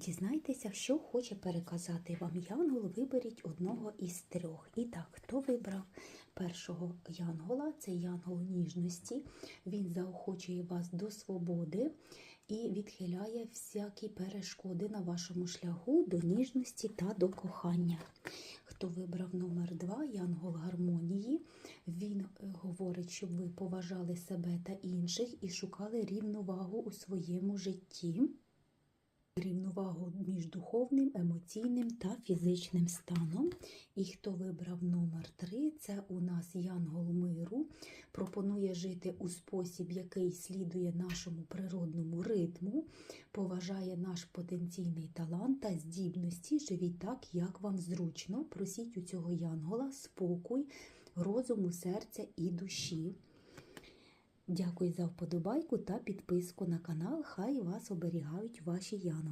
Дізнайтеся, що хоче переказати вам Янгол. Виберіть одного із трьох. І так, хто вибрав першого Янгола? Це Янгол ніжності. Він заохочує вас до свободи і відхиляє всякі перешкоди на вашому шляху до ніжності та до кохання. Хто вибрав номер два, Янгол гармонії. Він е, говорить, щоб ви поважали себе та інших і шукали рівновагу у своєму житті. Рівновагу між духовним, емоційним та фізичним станом. І хто вибрав номер 3, це у нас Янгол миру. Пропонує жити у спосіб, який слідує нашому природному ритму, поважає наш потенційний талант та здібності. Живіть так, як вам зручно. Просіть у цього Янгола спокій, розуму, серця і душі. Дякую за вподобайку та підписку на канал. Хай вас оберігають ваші янголи.